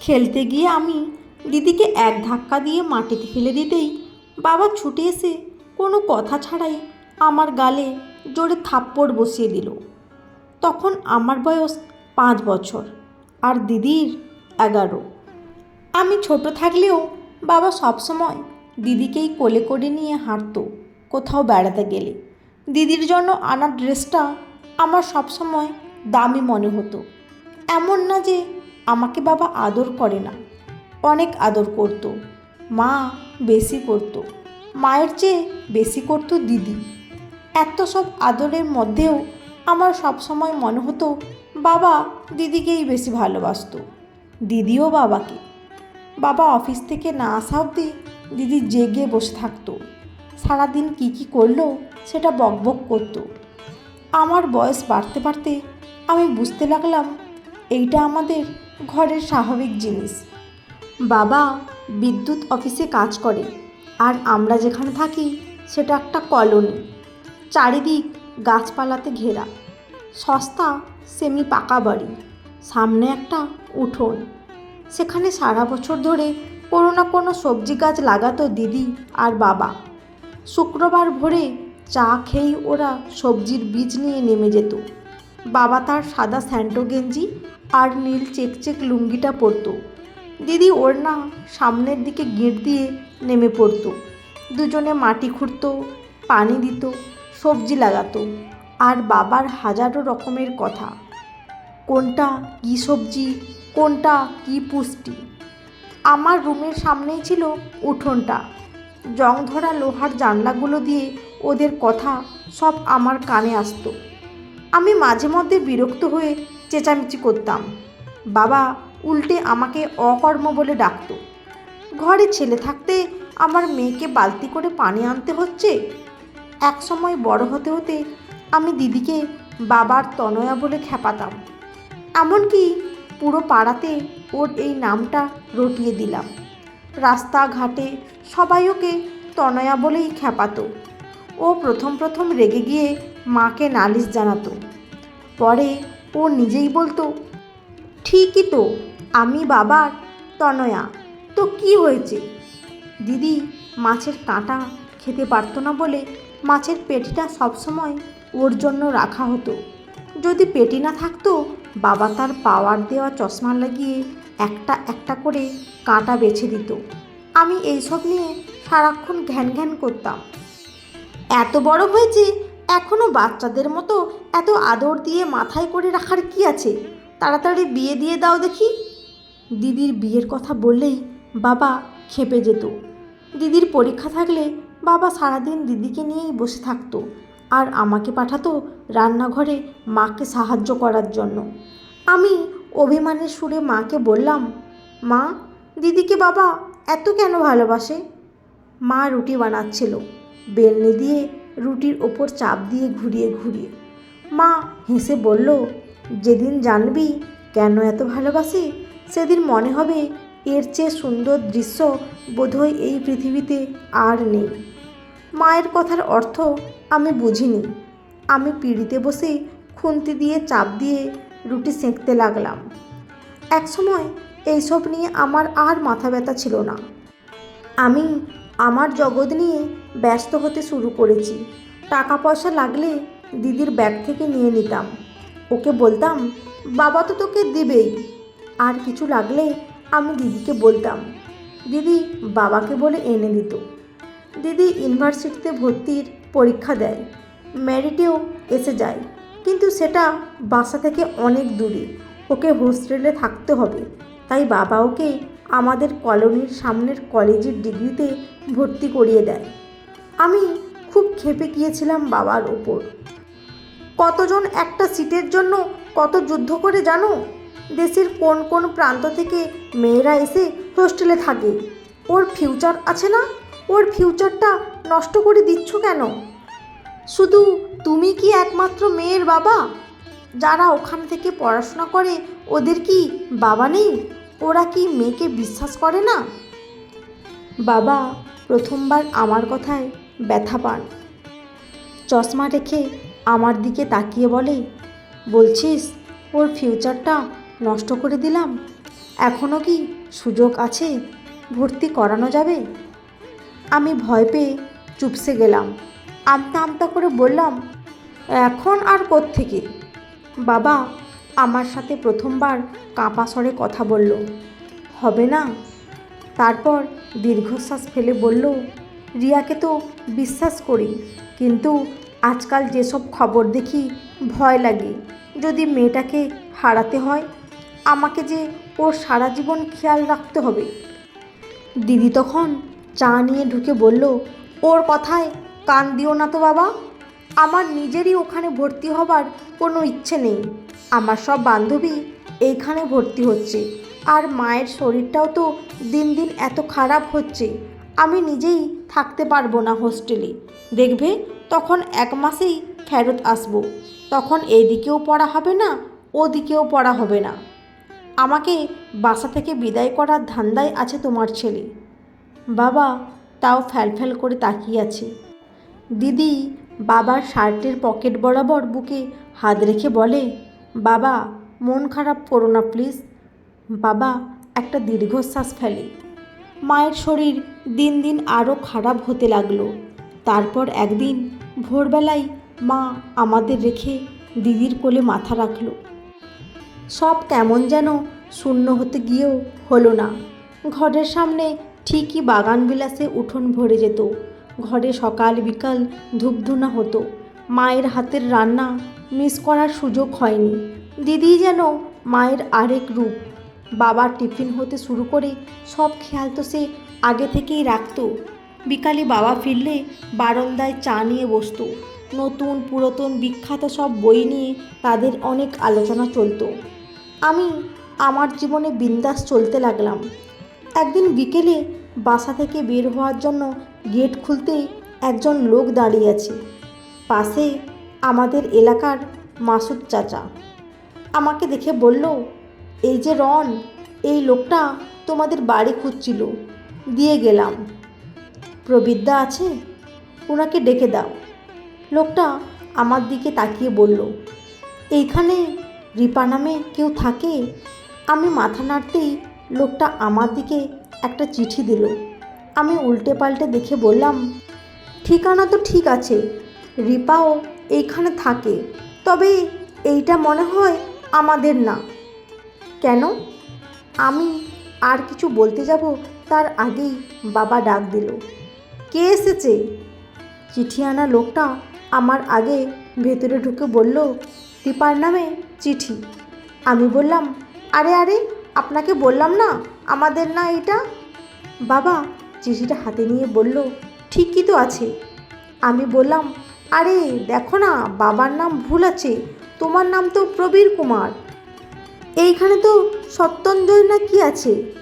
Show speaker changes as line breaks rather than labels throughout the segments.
খেলতে গিয়ে আমি দিদিকে এক ধাক্কা দিয়ে মাটিতে ফেলে দিতেই বাবা ছুটে এসে কোনো কথা ছাড়াই আমার গালে জোরে থাপ্পড় বসিয়ে দিল। তখন আমার বয়স পাঁচ বছর আর দিদির এগারো। আমি ছোট থাকলেও বাবা সবসময় দিদিকেই কোলে করে নিয়ে হাঁটতো, কোথাও বেড়াতে গেলে। দিদির জন্য আনা ড্রেসটা আমার সবসময় দামি মনে হতো। এমন না যে আমাকে বাবা আদর করে না। অনেক আদর করত। মা বেশি করত। মায়ের চেয়ে বেশি করতো দিদি। এত সব আদরের মধ্যেও আমার সবসময় মনে হতো বাবা দিদিকেই বেশি ভালোবাসতো। দিদিও বাবাকে। বাবা অফিস থেকে না আসা অবধি দিদি জেগে বসে থাকতো। সারাদিন কী কী করল সেটা বকবক করতো। আমার বয়স বাড়তে বাড়তে আমি বুঝতে লাগলাম এইটা আমাদের ঘরের স্বাভাবিক জিনিস। বাবা বিদ্যুৎ অফিসে কাজ করে, আর আমরা যেখানে থাকি সেটা একটা কলোনি। চারিদিক গাছপালাতে ঘেরা। সস্তা সেমি পাকা বাড়ি। সামনে একটা উঠোন। সেখানে সারা বছর ধরে কোনো না কোনো সবজি গাছ লাগাতো দিদি আর বাবা। শুক্রবার ভোরে চা খেয়েই ওরা সবজির বীজ নিয়ে নেমে যেত। বাবা তার সাদা স্যান্টো গেঞ্জি আর নীল চেকচেক লুঙ্গিটা পরতো। দিদি ওর না সামনের দিকে গিঁট দিয়ে নেমে পড়তো। দুজনে মাটি খুঁড়তো, পানি দিত, সবজি লাগাতো। আর বাবার হাজারো রকমের কথা। কোনটা কী সবজি, কোনটা কী পুষ্টি। আমার রুমের সামনেই ছিল উঠোনটা। জং ধরা লোহার জানলাগুলো দিয়ে ওদের কথা সব আমার কানে আসতো। আমি মাঝে মধ্যে বিরক্ত হয়ে চেঁচামেচি করতাম। বাবা উল্টে আমাকে অকর্ম বলে ডাকতো। ঘরে ছেলে থাকতে আমার মেয়েকে বালতি করে পানি আনতে হচ্ছে। এক সময় বড় হতে হতে আমি দিদিকে বাবার তনয়া বলে খেপাতাম এমনকি পুরো পাড়াতে ওর এই নামটা রটিয়ে দিলাম। রাস্তাঘাটে সবাই ওকে তনয়া বলেই খেপাতো ও প্রথম প্রথম রেগে গিয়ে মাকে নালিশ জানাতো। পরে ও নিজেই বলতো, ঠিকই তো, আমি বাবার তনয়া, তো কি হয়েছে? দিদি, মাছের কাঁটা খেতে পারতো না বলে মাছের পেটিটা সবসময় ওর জন্য রাখা হতো। যদি পেটি না থাকতো, বাবা তার পাওয়ার দেওয়া চশমা লাগিয়ে একটা একটা করে কাঁটা বেছে দিত। আমি এইসব নিয়ে সারাক্ষণ ঘ্যান ঘ্যান করতাম। এত বড় হয়েছে এখনও বাচ্চাদের মতো এত আদর দিয়ে মাথায় করে রাখার কি আছে? তাড়াতাড়ি বিয়ে দিয়ে দাও দেখি। দিদির বিয়ের কথা বললেই বাবা খেপে যেত। দিদির পরীক্ষা থাকলে বাবা সারাদিন দিদিকে নিয়েই বসে থাকতো আর আমাকে পাঠাতো রান্নাঘরে মাকে সাহায্য করার জন্য। আমি অভিমানের সুরে মাকে বললাম, মা, দিদিকে বাবা এত কেন ভালোবাসে? মা রুটি বানাচ্ছিল। বেলনি দিয়ে রুটির ওপর চাপ দিয়ে ঘুরিয়ে ঘুরিয়ে। মা হেসে বলল, যেদিন জানবি কেন এত ভালোবাসি, সেদিন মনে হবে এর চেয়ে সুন্দর দৃশ্য বোধহয় এই পৃথিবীতে আর নেই। মায়ের কথার অর্থ আমি বুঝিনি। আমি পিড়িতে বসে খুন্তি দিয়ে চাপ দিয়ে রুটি সেঁকতে লাগলাম। একসময় এইসব নিয়ে আমার আর মাথা ব্যথা ছিল না। আমি আমার জগৎ নিয়ে ব্যস্ত হতে শুরু করেছি। টাকা পয়সা লাগলে দিদির ব্যাগ থেকে নিয়ে নিতাম। ওকে বলতাম, বাবা তো তোকে দিবেই। আর কিছু লাগলে আমি দিদিকে বলতাম। দিদি বাবাকে বলে এনে দিত। দিদি ইউনিভার্সিটিতে ভর্তির পরীক্ষা দেয়। ম্যারিটেও এসে যায়। কিন্তু সেটা বাসা থেকে অনেক দূরে। ওকে হোস্টেলে থাকতে হবে। তাই বাবা ওকে আমাদের কলোনির সামনের কলেজের ডিগ্রিতে ভর্তি করিয়ে দেয়। আমি খুব খেপে গিয়েছিলাম বাবার ওপর। কতজন একটা সিটের জন্য কত যুদ্ধ করে জানো? দেশের কোন কোন প্রান্ত থেকে মেয়েরা এসে হোস্টেলে থাকে। ওর ফিউচার আছে না? ওর ফিউচারটা নষ্ট করে দিচ্ছ কেন? শুধু তুমি কি একমাত্র মেয়ের বাবা? যারা ওখান থেকে পড়াশোনা করে, ওদের কি বাবা নেই? ওরা কি মেয়েকে বিশ্বাস করে না? বাবা, প্রথমবার আমার কথায় ব্যথা পান। চশমা রেখে আমার দিকে তাকিয়ে বলে, বলছিস, ওর ফিউচারটা নষ্ট করে দিলাম? এখনও কি সুযোগ আছে ভর্তি করানো যাবে? আমি ভয় পেয়ে চুপসে গেলাম। আমতা আমতা করে বললাম, এখন আর থেকে বাবা আমার সাথে প্রথমবার কাঁপা স্বরে কথা বলল। হবে না? তারপর দীর্ঘশ্বাস ফেলে বলল, রিয়াকে তো বিশ্বাস করি, কিন্তু আজকাল যেসব খবর দেখি ভয় লাগে। যদি মেয়েটাকে হারাতে হয়, আমাকে যে ওর সারা জীবন খেয়াল রাখতে হবে। দিদি তখন চা নিয়ে ঢুকে বলল, ওর কথায় কান দিও না তো বাবা। আমার নিজেরই ওখানে ভর্তি হবার কোনো ইচ্ছে নেই। আমার সব বান্ধবী এইখানে ভর্তি হচ্ছে। আর মায়ের শরীরটাও তো দিন দিন এত খারাপ হচ্ছে। আমি নিজেই থাকতে পারব না হোস্টেলে। দেখবে, তখন এক মাসেই ফেরত আসব। তখন এইদিকেও পড়া হবে না, ওদিকেও পড়া হবে না। আমাকে বাসা থেকে বিদায় করার ধান্দায় আছে তোমার ছেলে। বাবা তাও ফ্যালফ্যাল করে তাকিয়ে আছে। দিদি বাবার শার্টের পকেট বরাবর বুকে হাত রেখে বলে বাবা, মন খারাপ করো না প্লিজ। বাবা, একটা দীর্ঘশ্বাস ফেলে। মায়ের শরীর দিন দিন আরও খারাপ হতে লাগল। তারপর একদিন ভোরবেলায় মা আমাদের রেখে দিদির কোলে মাথা রাখল। সব কেমন যেন শূন্য হতে গিয়েও হলো না। ঘরের সামনে ঠিকই বাগান বিলাসে উঠোন ভরে যেত। ঘরে সকাল বিকাল ধূপধুনা হতো। মায়ের হাতের রান্না মিস করার সুযোগ হয়নি। দিদি যেন মায়ের আরেক রূপ। বাবার টিফিন হতে শুরু করে সব খেয়াল তো সে আগে থেকেই রাখত। বিকালে বাবা ফিরলে বারান্দায় চা নিয়ে বসতো। নতুন, পুরাতন, বিখ্যাত সব বই নিয়ে তাদের অনেক আলোচনা চলতো। আমি আমার জীবনে বিন্দাস চলতে লাগলাম। একদিন বিকেলে বাসা থেকে বের হওয়ার জন্য গেট খুলতেই একজন লোক দাঁড়িয়ে আছে। পাশে আমাদের এলাকার মাসুদ চাচা। আমাকে দেখে বলল, এই যে রন, এই লোকটা তোমাদের বাড়ি খুঁজছিল, দিয়ে গেলাম। প্রবিদ্যা আছে? ওনাকে ডেকে দাও। লোকটা আমার দিকে তাকিয়ে বলল, এইখানে রিপা নামে কেউ থাকে? আমি মাথা নাড়তেই লোকটা আমার দিকে একটা চিঠি দিল। আমি উল্টে পাল্টে দেখে বললাম, ঠিকানা তো ঠিক আছে রিপাও এইখানে থাকে, তবে এইটা মনে হয় আমাদের না। কেন? আমি আর কিছু বলতে যাব তার আগেই বাবা ডাক দিল। কে এসেছে? চিঠি আনা লোকটা আমার আগে ভেতরে ঢুকে বলল, রিপার নামে চিঠি। আমি বললাম, আরে আরে, আপনাকে বললাম না, আমাদের না এটা বাবা চিঠিটা হাতে নিয়ে বলল, ঠিকই তো আছে। আমি বললাম আরে, দেখো না, বাবার নাম ভুল আছে। তোমার নাম তো প্রবীর কুমার। এইখানে তো সত্যঞ্জয় না কি আছে?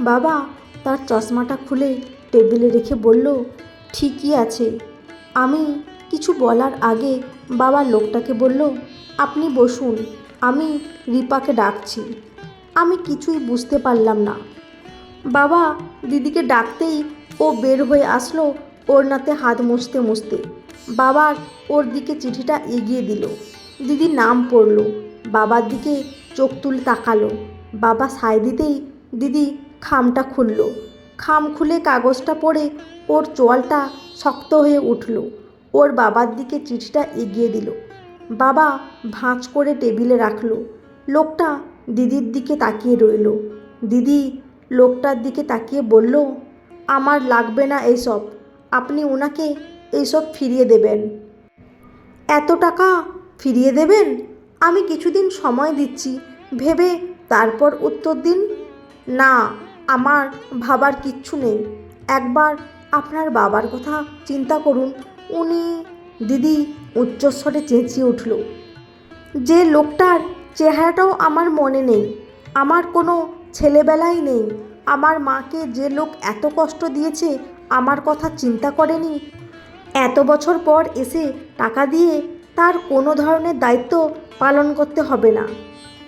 বাবা, তার চশমাটা খুলে টেবিলে রেখে বলল, ঠিকই আছে। আমি কিছু বলার আগে বাবা লোকটাকে বলল, আপনি বসুন, আমি রিপাকে ডাকছি। আমি কিছুই বুঝতে পারলাম না। বাবা দিদিকে ডাকতেই ও বের হয়ে আসলো ওর নাতে হাত মুছতে মুছতে। বাবার ওর দিকে চিঠিটা এগিয়ে দিল। দিদি নাম পড়ল। বাবার দিকে চোখ তুলে তাকালো। বাবা সায় দিতেই দিদি খামটা খুলল। খাম খুলে কাগজটা পড়ে ওর চোয়ালটা শক্ত হয়ে উঠল। ওর বাবার দিকে চিঠিটা এগিয়ে দিল। বাবা ভাঁজ করে টেবিলে রাখল। লোকটা দিদির দিকে তাকিয়ে রইল। দিদি লোকটার দিকে তাকিয়ে বলল, আমার লাগবে না এইসব। আপনি ওনাকে এইসব ফিরিয়ে দেবেন। এত টাকা ফিরিয়ে দেবেন? আমি কিছুদিন সময় দিচ্ছি। ভেবে তারপর উত্তর দিন, না, আমার ভাবার কিচ্ছু নেই। একবার আপনার বাবার কথা চিন্তা করুন। উনি, দিদি উচ্চস্বরে চেঁচিয়ে উঠল, যে লোকটার চেহারাটাও আমার মনে নেই, আমার কোনো ছেলেবেলাই নেই, আমার মাকে যে লোক এত কষ্ট দিয়েছে, আমার কথা চিন্তা করেনি এত বছর পর এসে টাকা দিয়ে তার কোনো ধরনের দায়িত্ব পালন করতে হবে না।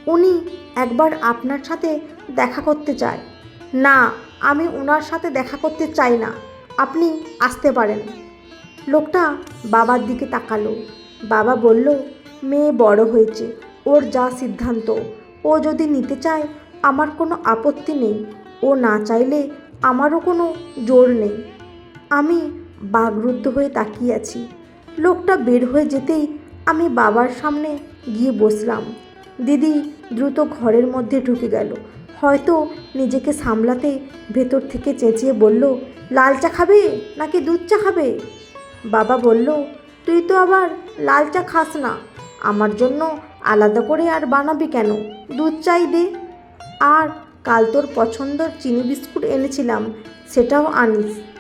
উনি একবার আপনার সাথে দেখা করতে চায়। না, আমি ওনার সাথে দেখা করতে চাই না। আপনি আসতে পারেন। লোকটা বাবার দিকে তাকালো। বাবা বলল, মেয়ে বড় হয়েছে। ওর যা সিদ্ধান্ত। ও যদি নিতে চায়, আমার কোনো আপত্তি নেই। ও না চাইলে আমারও কোনো জোর নেই। আমি বাগরুদ্ধ হয়ে তাকিয়ে আছি। লোকটা বের হয়ে যেতেই আমি বাবার সামনে গিয়ে বসলাম। দিদি দ্রুত ঘরের মধ্যে ঢুকে গেল। হয়তো নিজেকে সামলাতে ভেতর থেকে চেঁচিয়ে বলল, লাল চা খাবে নাকি দুধ চা খাবে? বাবা বলল, তুই তো আবার লাল চা খাস না। আমার জন্য আলাদা করে আর বানাবি কেন? দুধ চাই দে। আর কাল তোর পছন্দর চিনি বিস্কুট এনেছিলাম, সেটাও আনিস।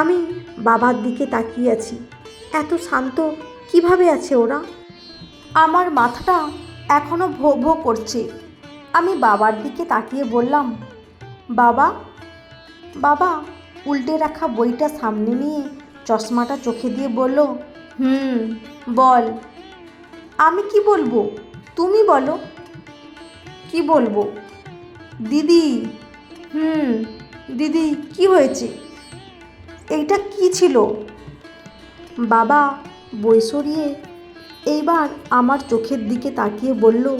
আমি বাবার দিকে তাকিয়ে আছি। এত শান্ত কীভাবে আছে ওরা? আমার মাথাটা এখনও ভো ভো করছে। আমি বাবার দিকে তাকিয়ে বললাম, বাবা বাবা। উল্টে রাখা বইটা সামনে নিয়ে চশমাটা চোখে দিয়ে বলল, হুম, বল। আমি কি বলব? তুমি বলো। কি বলব? দিদি। হুম, দিদি, কি হয়েছে? এইটা কি ছিল? বাবা বই সরিয়ে এইবার আমার চোখের দিকে তাকিয়ে বলল,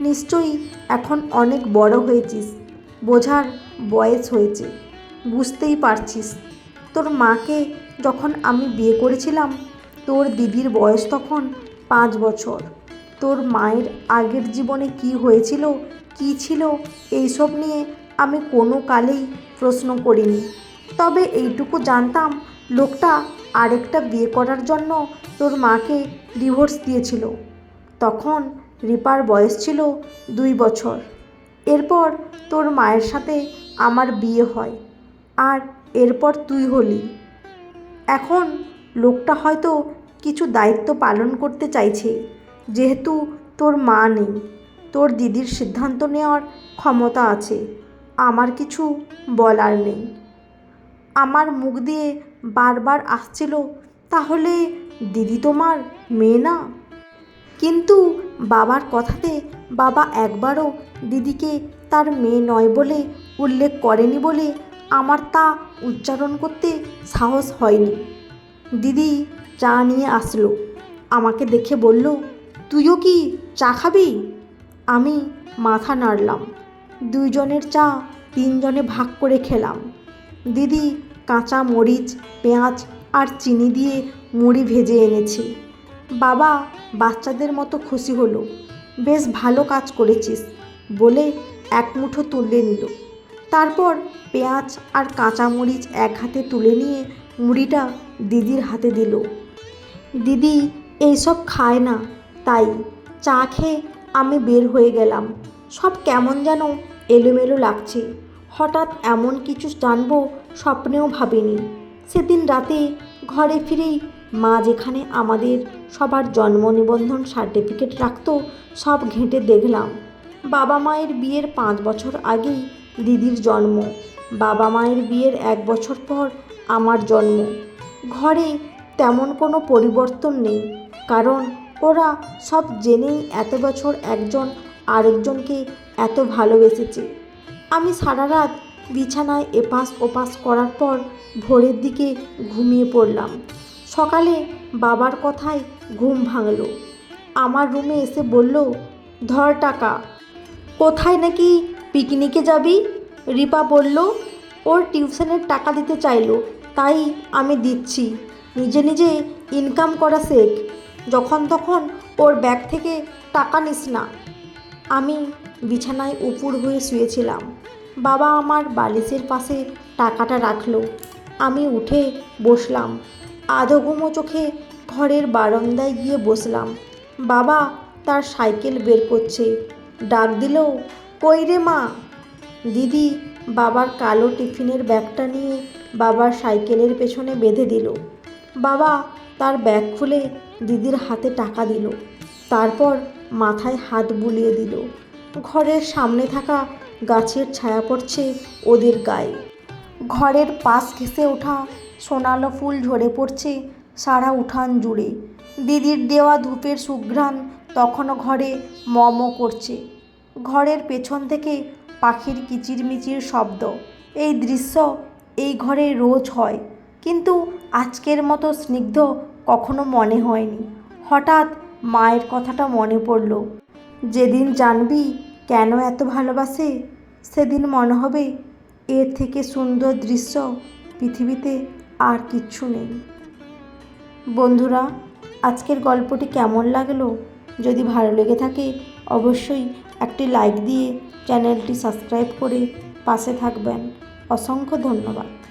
নিশ্চয়ই এখন অনেক বড় হয়েছিস। বোঝার বয়স হয়েছে। বুঝতেই পারছিস। তোর মাকে যখন আমি বিয়ে করেছিলাম, তোর দিদির বয়স তখন পাঁচ বছর। তোর মায়ের আগের জীবনে কি হয়েছিল, কি ছিল, এইসব নিয়ে আমি কোনো কালেই প্রশ্ন করিনি। তবে এইটুকু জানতাম লোকটা আরেকটা বিয়ে করার জন্য তোর মাকে ডিভোর্স দিয়েছিল। তখন রিপার বয়স ছিল দুই বছর। এরপর তোর মায়ের সাথে আমার বিয়ে হয় আর এরপর তুই হলি। এখন লোকটা হয়তো কিছু দায়িত্ব পালন করতে চাইছে, যেহেতু তোর মা নেই। তোর দিদির সিদ্ধান্ত নেওয়ার ক্ষমতা আছে, আমার কিছু বলার নেই। আমার মুখ দিয়ে বারবার আসছিল, তাহলে দিদি তোমার মেয়ে না? কিন্তু বাবার কথাতে বাবা একবারও দিদিকে তার মেয়ে নয় বলে উল্লেখ করেনি বলে আমার তা উচ্চারণ করতে সাহস হয়নি। দিদি চা নিয়ে আসলো, আমাকে দেখে বলল, তুইও কি চা খাবি? আমি মাথা নাড়লাম, দুইজনের চা তিনজনে ভাগ করে খেলাম। দিদি, কাঁচা মরিচ, পেঁয়াজ আর চিনি দিয়ে মুড়ি ভেজে এনেছে। বাবা বাচ্চাদের মতো খুশি হলো। বেশ ভালো কাজ করেছিস বলে এক মুঠো তুলে নিল। তারপর পেঁয়াজ আর কাঁচা মরিচ এক হাতে তুলে নিয়ে মুড়িটা দিদির হাতে দিল। দিদি, এইসব খায় না, তাই চা খেয়ে আমি বের হয়ে গেলাম। সব কেমন যেন এলোমেলো লাগছে। হঠাৎ এমন কিছু জানব স্বপ্নেও ভাবিনি। সেদিন রাতে ঘরে ফিরেই মা যেখানে আমাদের সবার জন্ম নিবন্ধন সার্টিফিকেট রাখতো, সব ঘেঁটে দেখলাম। বাবা মায়ের বিয়ের পাঁচ বছর আগেই দিদির জন্ম। বাবা মায়ের বিয়ের এক বছর পর আমার জন্ম। ঘরে তেমন কোনো পরিবর্তন নেই, কারণ ওরা সব জেনেই এত বছর একজন আরেকজনকে এত ভালোবেসেছে। আমি সারা রাত বিছানায় এপাশ ওপাশ করার পর ভোরের দিকে ঘুমিয়ে পড়লাম। সকালে বাবার কথায় ঘুম ভাঙল। আমার রুমে এসে বলল, ধর টাকা, কোথায় নাকি পিকনিকে যাবি? রিপা বলল, ওর টিউশনের টাকা দিতে চাইলো, তাই আমি দিচ্ছি। নিজে নিজে ইনকাম করা শেখ। যখন তখন ওর ব্যাগ থেকে টাকা নিস না। আমি বিছানায় উপুর হয়ে শুয়েছিলাম। বাবা আমার বালিশের পাশে টাকাটা রাখল। আমি উঠে বসলাম। আধো ঘুমো চোখে ঘরের বারান্দায় গিয়ে বসলাম। বাবা তার সাইকেল বের করছে। ডাক দিল, কই রে মা? দিদি বাবার কালো টিফিনের ব্যাগটা নিয়ে বাবার সাইকেলের পেছনে বেঁধে দিল। বাবা তার ব্যাগ খুলে দিদির হাতে টাকা দিল। তারপর মাথায় হাত বুলিয়ে দিল। ঘরের সামনে থাকা গাছের ছায়া পড়ছে ওদের গায়ে। ঘরের পাশ ঘেঁষে ওঠা সোনালো ফুল ঝরে পড়ছে সারা উঠান জুড়ে। দিদির দেওয়া ধূপের সুঘ্রাণ তখনও ঘরে মম করছে। ঘরের পেছন থেকে পাখির কিচিরমিচির শব্দ। এই দৃশ্য এই ঘরে রোজ হয়। কিন্তু আজকের মতো স্নিগ্ধ কখনো মনে হয়নি। হঠাৎ মায়ের কথাটা মনে পড়ল। যেদিন জানবি কেন এত ভালোবাসে, সেদিন মনে হবে এর থেকে সুন্দর দৃশ্য পৃথিবীতে আর কিচ্ছু নেই। বন্ধুরা, আজকের গল্পটি কেমন লাগল? যদি ভালো লেগে থাকে, অবশ্যই একটি লাইক দিয়ে চ্যানেলটি সাবস্ক্রাইব করে পাশে থাকবেন। অসংখ্য ধন্যবাদ।